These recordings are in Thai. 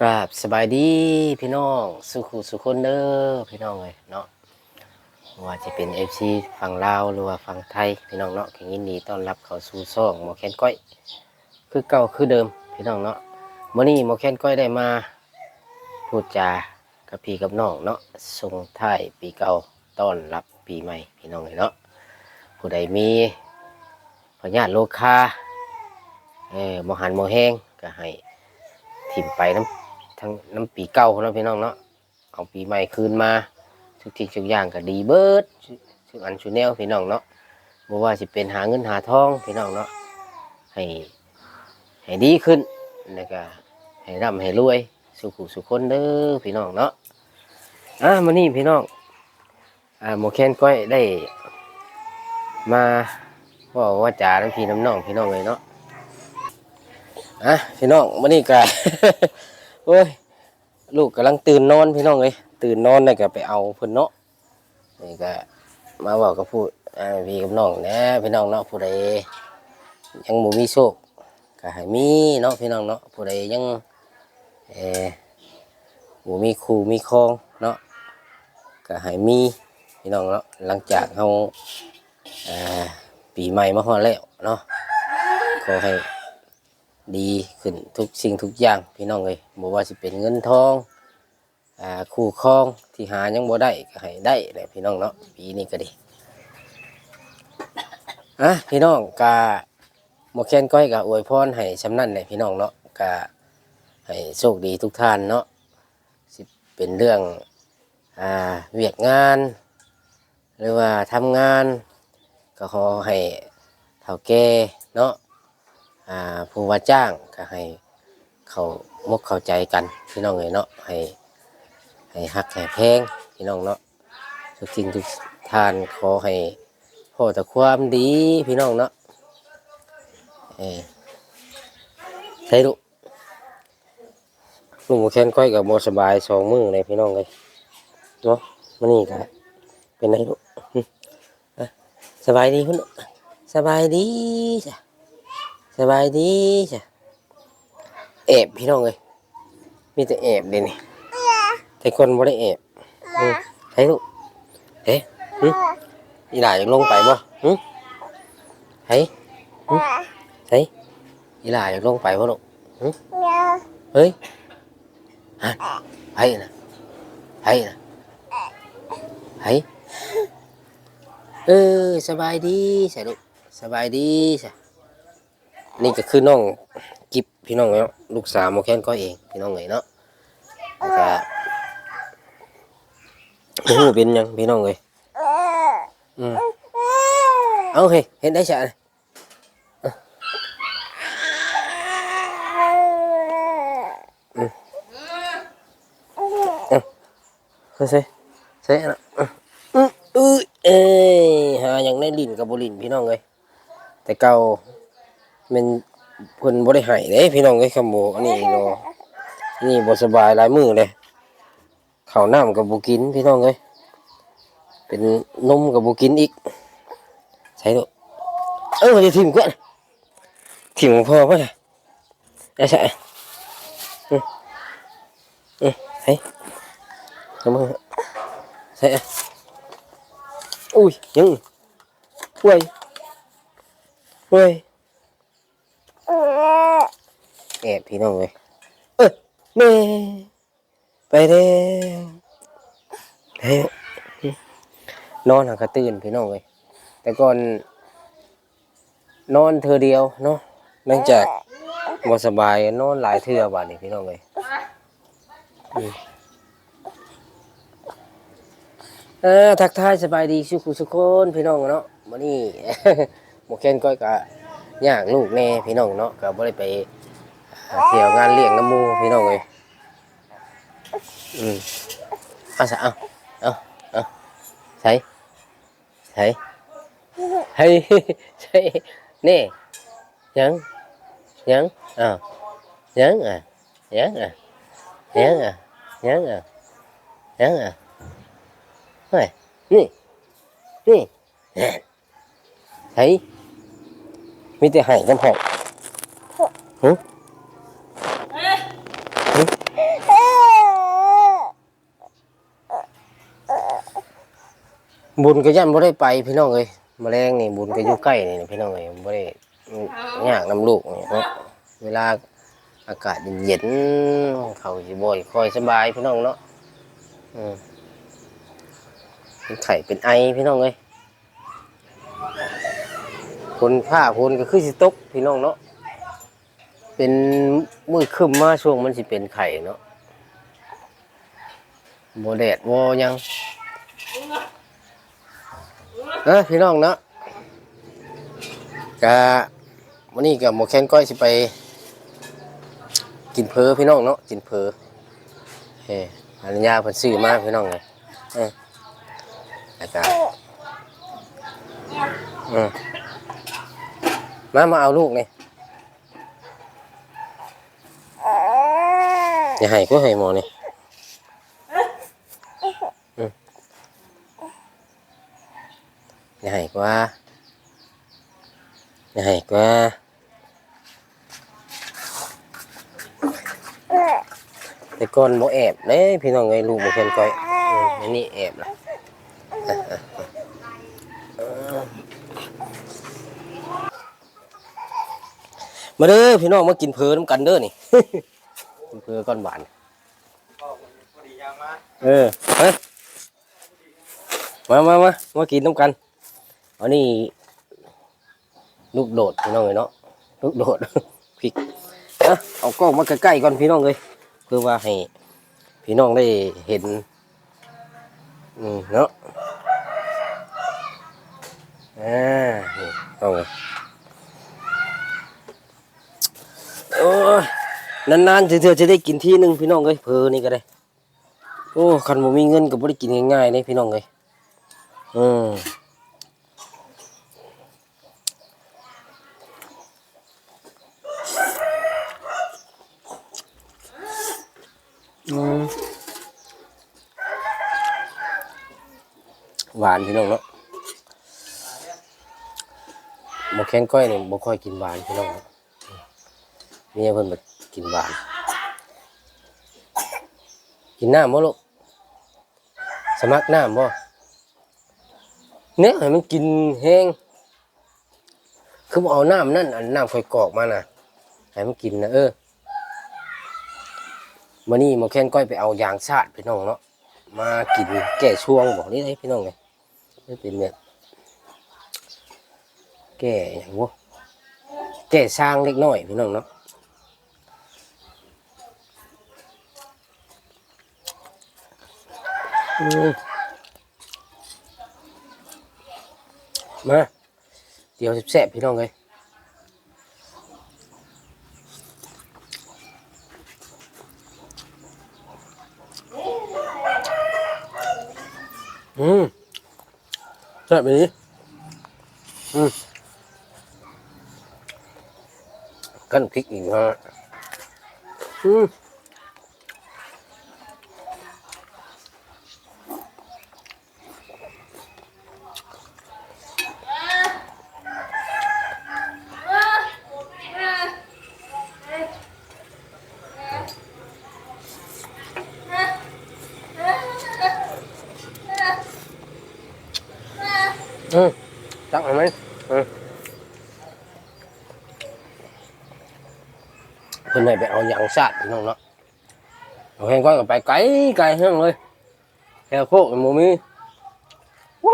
กราบสบายดีพี่น้องสุขุสุคนเด้อพี่น้องเลยเนาะว่าจะเป็น FC ฝั่งลาวหรือว่าฝั่งไทยพี่น้องเนาะก็ยินดีต้อนรับเข้าสู่ซ่องหมอแคนก้อย คือเก่าคือเดิมพี่น้องเนาะมื้อนี้หมอแคนก้อยได้มา พูดจากับพี่กับน้องเนาะส่งท้ายปีเก่าต้อนรับปีใหม่พี่น้องเลยเนาะผู้ใดมีพญาติโลคาเออบ่หันบ่แห้งก็ให้ถิ่มไปน้ำ ทั้งน้ำปีเก่าเนาะพี่น้องเนาะเอาปีใหม่คืนมาทุกทีทุกอย่างก็ดีเบิดทุกอันชุแนวพี่น้องเนาะบ่ว่าสิเป็นหาเงินหาทองพี่น้องเนาะให้ให้ดีขึ้นแล้วก็ให้ร่ำให้รวยสุขุสุขคนเด้อพี่น้องเนาะอะมื้อนี้พี่น้องอ่าหมอแคนก้อยได้ มาเว่าว่าจาน้ำพี่น้ำน้องพี่น้องเลยเนาะอะพี่น้องมื่อนี้ก็ โอ้ย ลูกกำลังตื่นนอนพี่น้องเลยตื่นนอนนี่ก็ไปเอาเพิ่นเนาะนี่ก็มาบอกกับพูดอ่าพี่กับน้องนะพี่น้องเนาะผู้ใดยังบ่มีโชคก็ให้มีเนาะพี่น้องเนาะผู้ใดยังเออบ่มีครูมีครองเนาะก็ให้มีพี่น้องเนาะหลังจากเฮาอ่าปีใหม่มาฮอดแล้วเนาะขอให้ ดีขึ้นทุกสิ่งทุกอย่างพี่น้องเลยบอกว่าสิเป็นเงินทองอ่าคู่ครองที่หายังบ่ได้ก็ให้ได้แหละพี่น้องเนาะปีนี้ก็ดีอะพี่น้องกาหมอแคนก้อยกับอวยพรให้ชำนั่นเลยพี่น้องเนาะกาให้โชคดีทุกท่านเนาะสิเป็นเรื่องอ่าเวียกงาน หรือว่าทำงาน ก็ขอให้เท่าแก่เนาะ ผู้ว่าจ้างก็ให้เขามกเข้าใจกันพี่น้องเลยเนาะให้ให้ฮักให้แพงพี่น้องเนาะทุกสิ่งทุกทานขอให้พ่อแต่ความดีพี่น้องเนาะเออใช่ลูกลุงแค้นก้อยกับโมสบายสองมือเลยพี่น้องเลยเนาะมันนี่กันเป็นไงลูกสบายดีคุณสบายดีจ้ะ สบายดีจ้ะแอบพี่น้องเลยมีแต่แอบเดยวนี่แต่คนบ่ได้แอบอืมให้ลูกเอ๊ะหึอีหลาอยากลงไปบ่หึให้หึให้อีหลาอยากลงไปบ่ลูกหึเฮ้ยฮะไผน่ะไผน่ะไผเออสบายดีใช่ลูกสบายดีใช่ นี่ก็คือน้องกิบพี่น้องเนาะลูกสาวโมแคนก็เองพี่น้องเลยเนาะแล้วก็โอ้โหเป็นยังพี่น้องเลยอืมเอาเฮ้ยเห็นได้ฉะเลยอืมเอาเฮ้ยเซ่เซ่นะอืมอือเอ้ยหาอย่างในลินกับบุลินพี่น้องเลยแต่เก่า มันเพิ่นบ่ได้ให้เด้พี่น้องเอ้ยคำโบอันนี้เนาะนี่บ่สบายหลายมื้อเลยข้าวน้ำก็บ่กินพี่น้องเอ้ยเป็นนมก็บ่กินอีกใช่ลูกเออจะทิ่มกวนทิ่มพ่อป่ะจ้ะได้ใช่อืออือเฮ้ยเอามใช่อะอุ้ยยังเว้ยเว้ย แอบพี่น้องเลยเอ้ยแม่ไปเด้นอนหักกระตื่นพี่น้องเลยแต่ก่อนนอนเธอเดียวเนาะเนื่องจากบ่สบายนอนหลายเทื่อบานี้พี่น้องเลยเออทักทายสบายดีสุขุสุขคนพี่น้องเนาะวันนี้หมอแคนก้อยกะ ยากลูกแน่พี่น้องเนาะก็บ่ได้ไปหาเที่ยวงานเลี้ยงน้ำหมูพี่น้องเลยอืมเอาซะเอาเอาเอาใส่ใส่เฮ้ยใส่นี่ยังยังอ้าวยังอะยังอะยังอะยังอะยังอะเฮ้ยนี่นี่เฮ้ย มีแต่ไห้กันหอกหึบุญก็ย่ำบ่ได้ไปพี่น้องเอ้ยแมลงนี่บุญก็อยู่ใกล้นี่พี่น้องเอ้ยบ่ได้ยากนำลูกเนี่ยเวลาอากาศเย็นเขาจะบ่อยคอยสบายพี่น้องเนาะเป็นไข่เป็นไอพี่น้องเลย นผ้าคนก็คือสิตกพี่น้องเนาะเป็นมืดครึ้มมาช่วงมันสิเป็นไข้เนาะบ่แดดบ่หยังเออพี่น้องเนาะกะวันนี้กับหมอแคนก้อยสิไป กินเพอพี่น้องเนาะกินเพอเฮ้อนุญาเพิ่นซื้อมาพี่น้องเลยเออแล้วก็อืม มามาเอาลูกนี่อย่าให้ก็ให้หมอนี่อืมอย่าให้กว่าอย่าให้กว่าแต่ก่อนบ่แอบเด้พี่น้องเอ้ลูกบ่เพิ่นก้อยอันนี้แอบละ มาเด้อพี่น้องมากินเพอน้ำกันเด้อนี่กินเพอก้อนหวานเออมามามามากินน้ำกันอันนี้ลูกโดดพี่น้องเลยเนาะลูกโดดพริกนะเอากล้องมาใกล้ๆก่อนพี่น้องเลยเพื่อว่าให้พี่น้องได้เห็นอืมเนาะอ่านี่เอาเลย โอ้ยนานๆเถื่อจะได้กินที่หนึ่งพี่น้องเอ้ยเพอนี่ก็ได้ โอ้คันบ่มีเงินก็บ่ได้กินง่ายๆเลยพี่น้องเอ้ยอืมหวานพี่น้องเนาะบ่แข็งก้อยเนี่ยบ่ค่อยกินหวานพี่น้องเนาะ เมียเพิ่นมากินหวาน กินน้ำบ่ลูกสมัครน้ำบ่เนี่ยให้มันกินแห้งคือเอาน้ำนั่นอันน้ำค่กรอกมาน่ะให้มันกินนะเออมื้อนี้มาแค้นก้อยไปเอายางชาติพี่น้องเนาะมากินแก้ช่วงบอกนี่ได้พี่น้องไงนี่เป็นแบบแก้หยังบ่แก้สร้างเล็กน้อยพี่น้องเนาะ มมาเดี๋ยวแซ่บๆพี่น้องเลยอืมแซ่บไปดิอืมกันพริกอีกฮะอืม Ừ, chắc rồi mấy. Ừ. เพิ่นให้ไปเอาหยังชาติพี่น้องเนาะเอาแห้งก้อยก็ไปไกลไกลแห้งเลยแค่โคกหมูมีโอ้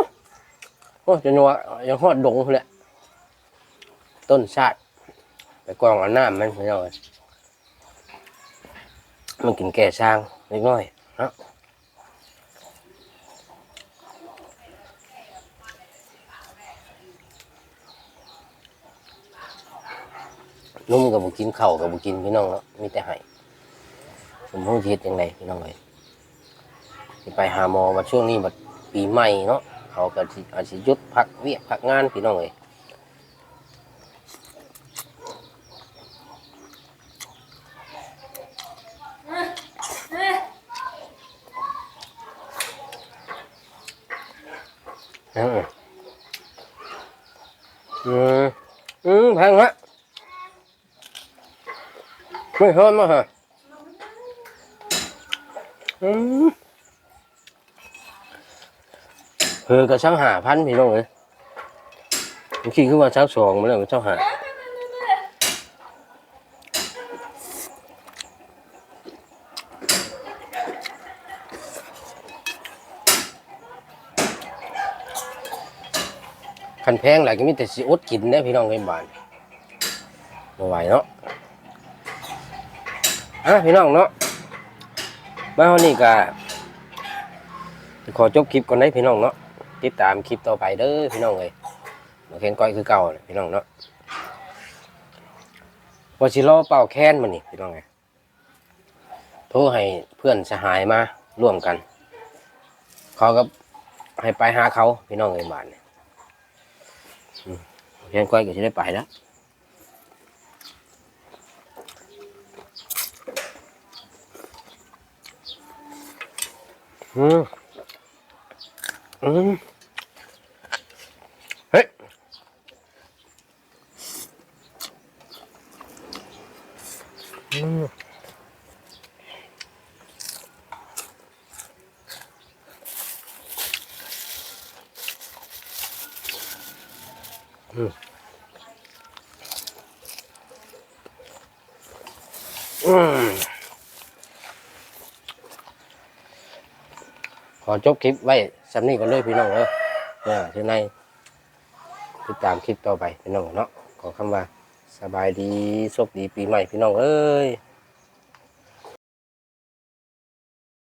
โอ้จะนัวยังฮอดดงพุ่นแหละ ต้นชาติไปกองเอาน้ำมันพี่น้องเอ้ยมันกินแก่ช้างเล็กน้อยเนาะ นุ่มกับบุกินเข่ากับบุกินพี่น้องแล้วมีแต่ไห้ผมพูดเฮ็ดยังไงพี่น้องเลยไปหาหมอว่าช่วงนี้แบัดปีใหม่เนาะเขาก็อาจสิหยุดพักเวียกพักงานพี่น้องเลยอืมอืมแพงฮะ ไม่เฮิร์นมาฮะอืมเฮือก็เช้าหาพันพี่น้องเอ้ยบางทีคือว่าเช้าสองมันเลยเช้าหาคันแพงหลายก็มีแต่สิอดกินได้พี่น้องในบ้านบ่ไหวเนาะ อะพี่น้องเนาะมาเฮานี่ก็ขอจบคลิปก่อนได้พี่น้องเนาะติดตามคลิปต่อไปเด้อพี่น้องเอ้ยมาแคนก้อยคือเก่าเลยพี่น้องเนาะว่าสิรอเป่าแค้นมันนี่พี่น้องไงโทรให้เพื่อนสหายมาร่วมกัน เขาก็ให้ไปหาเขาพี่น้องเอ้ยบ้านเนี่อืมแคนก้อยก็จะได้ไปแล้ว อืมอืมเฮ้ อืมอืมอืมขอจบคลิปไว้สำนี้ก่อนเลยพี่น้องเออเนี่ยที่ในติดตามคลิปต่อไปพี่น้องเนาะขอคำว่าสบายดีโชคดีปีใหม่พี่น้องเอ้ย